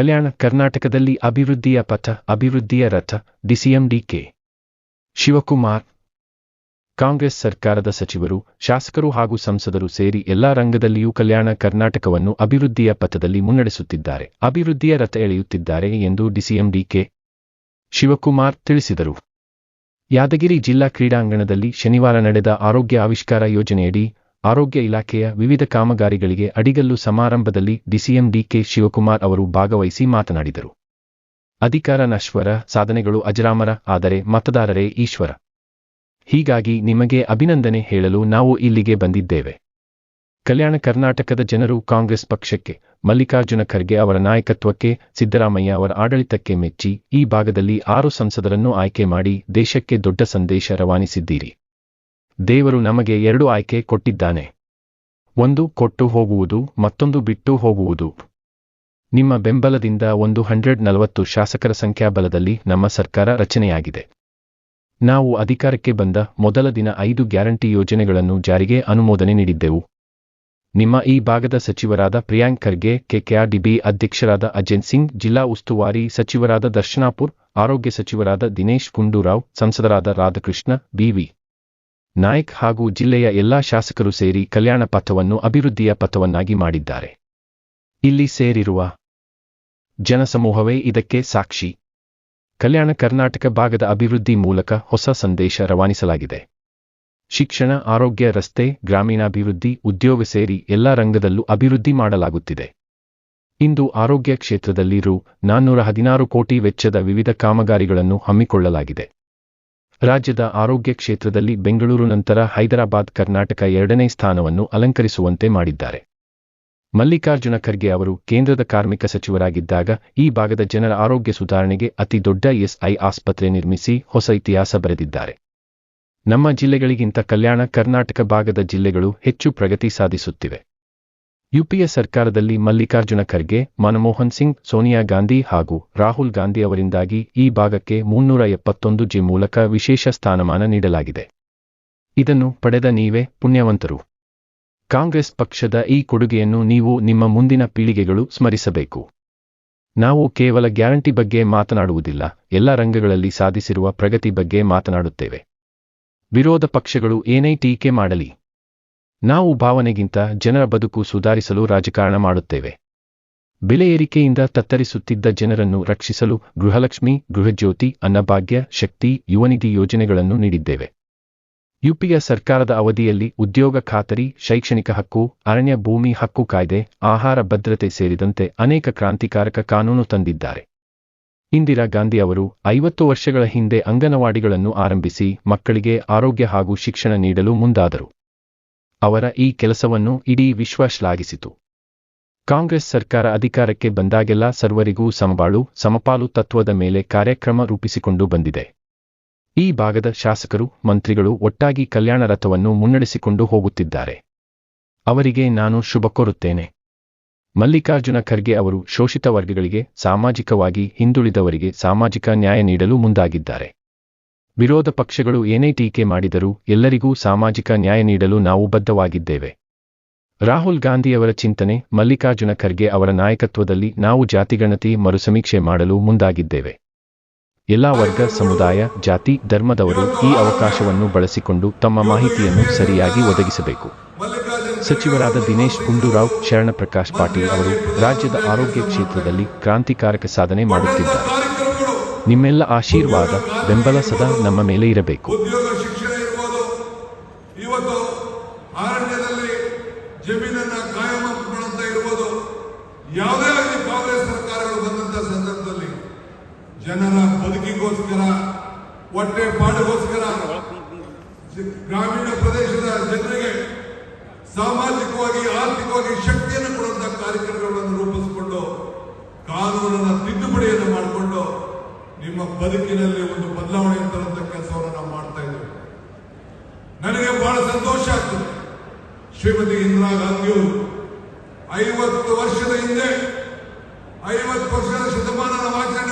ಕಲ್ಯಾಣ ಕರ್ನಾಟಕದಲ್ಲಿ ಅಭಿವೃದ್ಧಿಯ ಪಥ, ಅಭಿವೃದ್ಧಿಯ ರಥ ಡಿಸಿಎಂ ಡಿಕೆ ಶಿವಕುಮಾರ್. ಕಾಂಗ್ರೆಸ್ ಸರ್ಕಾರದ ಸಚಿವರು, ಶಾಸಕರು ಹಾಗೂ ಸಂಸದರು ಸೇರಿ ಎಲ್ಲಾ ರಂಗದಲ್ಲಿಯೂ ಕಲ್ಯಾಣ ಕರ್ನಾಟಕವನ್ನು ಅಭಿವೃದ್ಧಿಯ ಪಥದಲ್ಲಿ ಮುನ್ನಡೆಸುತ್ತಿದ್ದಾರೆ, ಅಭಿವೃದ್ಧಿಯ ರಥ ಎಳೆಯುತ್ತಿದ್ದಾರೆ ಎಂದು ಡಿಸಿಎಂ ಡಿಕೆ ಶಿವಕುಮಾರ್ ತಿಳಿಸಿದರು. ಯಾದಗಿರಿ ಜಿಲ್ಲಾ ಕ್ರೀಡಾಂಗಣದಲ್ಲಿ ಶನಿವಾರ ನಡೆದ ಆರೋಗ್ಯ ಆವಿಷ್ಕಾರ ಯೋಜನೆಯಡಿ ಆರೋಗ್ಯ ಇಲಾಖೆಯ ವಿವಿಧ ಕಾಮಗಾರಿಗಳಿಗೆ ಅಡಿಗಲ್ಲು ಸಮಾರಂಭದಲ್ಲಿ ಡಿಸಿಎಂ ಡಿಕೆ ಶಿವಕುಮಾರ್ ಅವರು ಭಾಗವಹಿಸಿ ಮಾತನಾಡಿದರು. ಅಧಿಕಾರ ನಶ್ವರ, ಸಾಧನೆಗಳು ಅಜರಾಮರ, ಆದರೆ ಮತದಾರರೇ ಈಶ್ವರ. ಹೀಗಾಗಿ ನಿಮಗೆ ಅಭಿನಂದನೆ ಹೇಳಲು ನಾವು ಇಲ್ಲಿಗೆ ಬಂದಿದ್ದೇವೆ. ಕಲ್ಯಾಣ ಕರ್ನಾಟಕದ ಜನರು ಕಾಂಗ್ರೆಸ್ ಪಕ್ಷಕ್ಕೆ, ಮಲ್ಲಿಕಾರ್ಜುನ ಖರ್ಗೆ ಅವರ ನಾಯಕತ್ವಕ್ಕೆ, ಸಿದ್ದರಾಮಯ್ಯ ಅವರ ಆಡಳಿತಕ್ಕೆ ಮೆಚ್ಚಿ ಈ ಭಾಗದಲ್ಲಿ ಆರು ಸಂಸದರನ್ನು ಆಯ್ಕೆ ಮಾಡಿ ದೇಶಕ್ಕೆ ದೊಡ್ಡ ಸಂದೇಶ ರವಾನಿಸಿದ್ದೀರಿ. ದೇವರು ನಮಗೆ ಎರಡು ಆಯ್ಕೆ ಕೊಟ್ಟಿದ್ದಾನೆ. ಒಂದು ಕೊಟ್ಟು ಹೋಗುವುದು, ಮತ್ತೊಂದು ಬಿಟ್ಟು ಹೋಗುವುದು. ನಿಮ್ಮ ಬೆಂಬಲದಿಂದ ಒಂದು ಹಂಡ್ರೆಡ್ ನಲವತ್ತು ಶಾಸಕರ ಸಂಖ್ಯಾಬಲದಲ್ಲಿ ನಮ್ಮ ಸರ್ಕಾರ ರಚನೆಯಾಗಿದೆ. ನಾವು ಅಧಿಕಾರಕ್ಕೆ ಬಂದ ಮೊದಲ ದಿನ ಐದು ಗ್ಯಾರಂಟಿ ಯೋಜನೆಗಳನ್ನು ಜಾರಿಗೆ ಅನುಮೋದನೆ ನೀಡಿದ್ದೆವು. ನಿಮ್ಮ ಈ ಭಾಗದ ಸಚಿವರಾದ ಪ್ರಿಯಾಂಕ್ ಖರ್ಗೆ, ಕೆಕೆಆರ್ಡಿಬಿ ಅಧ್ಯಕ್ಷರಾದ ಅಜಯ್ ಸಿಂಗ್, ಜಿಲ್ಲಾ ಉಸ್ತುವಾರಿ ಸಚಿವರಾದ ದರ್ಶನಾಪುರ್, ಆರೋಗ್ಯ ಸಚಿವರಾದ ದಿನೇಶ್ ಗುಂಡೂರಾವ್, ಸಂಸದರಾದ ರಾಧಾಕೃಷ್ಣ ಬಿವಿ ನಾಯ್ಕ್ ಹಾಗೂ ಜಿಲ್ಲೆಯ ಎಲ್ಲಾ ಶಾಸಕರು ಸೇರಿ ಕಲ್ಯಾಣ ಪಥವನ್ನು ಅಭಿವೃದ್ಧಿಯ ಪಥವನ್ನಾಗಿ ಮಾಡಿದ್ದಾರೆ. ಇಲ್ಲಿ ಸೇರಿರುವ ಜನಸಮೂಹವೇ ಇದಕ್ಕೆ ಸಾಕ್ಷಿ. ಕಲ್ಯಾಣ ಕರ್ನಾಟಕ ಭಾಗದ ಅಭಿವೃದ್ಧಿ ಮೂಲಕ ಹೊಸ ಸಂದೇಶ ರವಾನಿಸಲಾಗಿದೆ. ಶಿಕ್ಷಣ, ಆರೋಗ್ಯ, ರಸ್ತೆ, ಗ್ರಾಮೀಣಾಭಿವೃದ್ಧಿ, ಉದ್ಯೋಗ ಸೇರಿ ಎಲ್ಲಾ ರಂಗದಲ್ಲೂ ಅಭಿವೃದ್ಧಿ ಮಾಡಲಾಗುತ್ತಿದೆ. ಇಂದು ಆರೋಗ್ಯ ಕ್ಷೇತ್ರದಲ್ಲಿ ರು ನಾನ್ನೂರ ಹದಿನಾರು ಕೋಟಿ ವೆಚ್ಚದ ವಿವಿಧ ಕಾಮಗಾರಿಗಳನ್ನು ಹಮ್ಮಿಕೊಳ್ಳಲಾಗಿದೆ. ರಾಜ್ಯದ ಆರೋಗ್ಯ ಕ್ಷೇತ್ರದಲ್ಲಿ ಬೆಂಗಳೂರು ನಂತರ ಹೈದರಾಬಾದ್ ಕರ್ನಾಟಕ ಎರಡನೇ ಸ್ಥಾನವನ್ನು ಅಲಂಕರಿಸುವಂತೆ ಮಾಡಿದ್ದಾರೆ. ಮಲ್ಲಿಕಾರ್ಜುನ ಖರ್ಗೆ ಅವರು ಕೇಂದ್ರದ ಕಾರ್ಮಿಕ ಸಚಿವರಾಗಿದ್ದಾಗ ಈ ಭಾಗದ ಜನರ ಆರೋಗ್ಯ ಸುಧಾರಣೆಗೆ ಅತಿ ದೊಡ್ಡ ಎಸ್ಐ ಆಸ್ಪತ್ರೆ ನಿರ್ಮಿಸಿ ಹೊಸ ಇತಿಹಾಸ ಬರೆದಿದ್ದಾರೆ. ನಮ್ಮ ಜಿಲ್ಲೆಗಳಿಗಿಂತ ಕಲ್ಯಾಣ ಕರ್ನಾಟಕ ಭಾಗದ ಜಿಲ್ಲೆಗಳು ಹೆಚ್ಚು ಪ್ರಗತಿ ಸಾಧಿಸುತ್ತಿವೆ. ಯುಪಿಎ ಸರ್ಕಾರದಲ್ಲಿ ಮಲ್ಲಿಕಾರ್ಜುನ ಖರ್ಗೆ, ಮನಮೋಹನ್ ಸಿಂಗ್, ಸೋನಿಯಾ ಗಾಂಧಿ ಹಾಗೂ ರಾಹುಲ್ ಗಾಂಧಿ ಅವರಿಂದಾಗಿ ಈ ಭಾಗಕ್ಕೆ ಮುನ್ನೂರ ಎಪ್ಪತ್ತೊಂದು ಜಿ ಮೂಲಕ ವಿಶೇಷ ಸ್ಥಾನಮಾನ ನೀಡಲಾಗಿದೆ. ಇದನ್ನು ಪಡೆದ ನೀವೇ ಪುಣ್ಯವಂತರು. ಕಾಂಗ್ರೆಸ್ ಪಕ್ಷದ ಈ ಕೊಡುಗೆಯನ್ನು ನೀವು ನಿಮ್ಮ ಮುಂದಿನ ಪೀಳಿಗೆಗಳು ಸ್ಮರಿಸಬೇಕು. ನಾವು ಕೇವಲ ಗ್ಯಾರಂಟಿ ಬಗ್ಗೆ ಮಾತನಾಡುವುದಿಲ್ಲ, ಎಲ್ಲ ರಂಗಗಳಲ್ಲಿ ಸಾಧಿಸಿರುವ ಪ್ರಗತಿ ಬಗ್ಗೆ ಮಾತನಾಡುತ್ತೇವೆ. ವಿರೋಧ ಪಕ್ಷಗಳು ಏನೇ ಟೀಕೆ ಮಾಡಲಿ ನಾವು ಭಾವನೆಗಿಂತ ಜನರ ಬದುಕು ಸುಧಾರಿಸಲು ರಾಜಕಾರಣ ಮಾಡುತ್ತೇವೆ. ಬೆಲೆ ಏರಿಕೆಯಿಂದ ತತ್ತರಿಸುತ್ತಿದ್ದ ಜನರನ್ನು ರಕ್ಷಿಸಲು ಗೃಹಲಕ್ಷ್ಮಿ, ಗೃಹಜ್ಯೋತಿ, ಅನ್ನಭಾಗ್ಯ, ಶಕ್ತಿ, ಯುವನಿಧಿ ಯೋಜನೆಗಳನ್ನು ನೀಡಿದ್ದೇವೆ. ಯುಪಿಎ ಸರ್ಕಾರದ ಅವಧಿಯಲ್ಲಿ ಉದ್ಯೋಗ ಖಾತರಿ, ಶೈಕ್ಷಣಿಕ ಹಕ್ಕು, ಅರಣ್ಯ ಭೂಮಿ ಹಕ್ಕು ಕಾಯ್ದೆ, ಆಹಾರ ಭದ್ರತೆ ಸೇರಿದಂತೆ ಅನೇಕ ಕ್ರಾಂತಿಕಾರಕ ಕಾನೂನು ತಂದಿದ್ದಾರೆ. ಇಂದಿರಾ ಗಾಂಧಿ ಅವರು ಐವತ್ತು ವರ್ಷಗಳ ಹಿಂದೆ ಅಂಗನವಾಡಿಗಳನ್ನು ಆರಂಭಿಸಿ ಮಕ್ಕಳಿಗೆ ಆರೋಗ್ಯ ಹಾಗೂ ಶಿಕ್ಷಣ ನೀಡಲು ಮುಂದಾದರು. ಅವರ ಈ ಕೆಲಸವನ್ನು ಇಡೀ ವಿಶ್ವ ಶ್ಲಾಘಿಸಿತು. ಕಾಂಗ್ರೆಸ್ ಸರ್ಕಾರ ಅಧಿಕಾರಕ್ಕೆ ಬಂದಾಗೆಲ್ಲ ಸರ್ವರಿಗೂ ಸಮಬಾಳು, ಸಮಪಾಲು ತತ್ವದ ಮೇಲೆ ಕಾರ್ಯಕ್ರಮ ರೂಪಿಸಿಕೊಂಡು ಬಂದಿದೆ. ಈ ಭಾಗದ ಶಾಸಕರು, ಮಂತ್ರಿಗಳು ಒಟ್ಟಾಗಿ ಕಲ್ಯಾಣ ರಥವನ್ನು ಮುನ್ನಡೆಸಿಕೊಂಡು ಹೋಗುತ್ತಿದ್ದಾರೆ. ಅವರಿಗೆ ನಾನು ಶುಭ ಕೋರುತ್ತೇನೆ. ಮಲ್ಲಿಕಾರ್ಜುನ ಖರ್ಗೆ ಅವರು ಶೋಷಿತ ವರ್ಗಗಳಿಗೆ ಸಾಮಾಜಿಕವಾಗಿ ಹಿಂದುಳಿದವರಿಗೆ ಸಾಮಾಜಿಕ ನ್ಯಾಯ ನೀಡಲು ಮುಂದಾಗಿದ್ದಾರೆ. ವಿರೋಧ ಪಕ್ಷಗಳು ಏನೇ ಟೀಕೆ ಮಾಡಿದರೂ ಎಲ್ಲರಿಗೂ ಸಾಮಾಜಿಕ ನ್ಯಾಯ ನೀಡಲು ನಾವು ಬದ್ಧವಾಗಿದ್ದೇವೆ. ರಾಹುಲ್ ಗಾಂಧಿಯವರ ಚಿಂತನೆ, ಮಲ್ಲಿಕಾರ್ಜುನ ಖರ್ಗೆ ಅವರ ನಾಯಕತ್ವದಲ್ಲಿ ನಾವು ಜಾತಿಗಣತಿ ಮರುಸಮೀಕ್ಷೆ ಮಾಡಲು ಮುಂದಾಗಿದ್ದೇವೆ. ಎಲ್ಲಾ ವರ್ಗ, ಸಮುದಾಯ, ಜಾತಿ, ಧರ್ಮದವರು ಈ ಅವಕಾಶವನ್ನು ಬಳಸಿಕೊಂಡು ತಮ್ಮ ಮಾಹಿತಿಯನ್ನು ಸರಿಯಾಗಿ ಒದಗಿಸಬೇಕು. ಸಚಿವರಾದ ದಿನೇಶ್ ಗುಂಡೂರಾವ್, ಶರಣಪ್ರಕಾಶ್ ಪಾಟೀಲ್ ಅವರು ರಾಜ್ಯದ ಆರೋಗ್ಯ ಕ್ಷೇತ್ರದಲ್ಲಿ ಕ್ರಾಂತಿಕಾರಕ ಸಾಧನೆ ಮಾಡುತ್ತಿದ್ದಾರೆ. ನಿಮ್ಮೆಲ್ಲ ಆಶೀರ್ವಾದ, ಬೆಂಬಲ ಸದಾ ನಮ್ಮ ಮೇಲೆ ಇರಬೇಕು. ಉದ್ಯೋಗ ಶಿಕ್ಷಣ ಇರ್ಬೋದು. ಇವತ್ತು ಅರಣ್ಯದಲ್ಲಿ ಜಮೀನನ್ನ ಕಾಯಂ ಮಾಡುವಂತ ಇರ್ಬೋದು. ಯಾವುದೇ ಆಗಲಿ ಕಾಂಗ್ರೆಸ್ ಸರ್ಕಾರಗಳು ಬಂದಂತ ಸಂದರ್ಭದಲ್ಲಿ ಜನರ ಬದುಕಿಗೋಸ್ಕರ, ಹೊಟ್ಟೆ ಪಾಡಿಗೋಸ್ಕರ ಗ್ರಾಮೀಣ ಪ್ರದೇಶದ ಜನರಿಗೆ ಸಾಮಾಜಿಕವಾಗಿ, ಆರ್ಥಿಕವಾಗಿ ಶಕ್ತಿಯನ್ನು ಕೊಡುವಂತಹ ಕಾರ್ಯಕ್ರಮಗಳನ್ನು ನಿಮ್ಮ ಬದುಕಿನಲ್ಲಿ ಒಂದು ಬದಲಾವಣೆ ತರುವಂತ ಕೆಲಸವನ್ನು ನಾವು ಮಾಡ್ತಾ ಇದ್ದೇವೆ. ನನಗೆ ಬಹಳ ಸಂತೋಷ ಆಗ್ತದೆ. ಶ್ರೀಮತಿ ಇಂದಿರಾ ಗಾಂಧಿಯವರು ಐವತ್ತು ವರ್ಷದ ಹಿಂದೆ, ಐವತ್ತು ವರ್ಷದ ಶತಮಾನದ ಆಚರಣೆ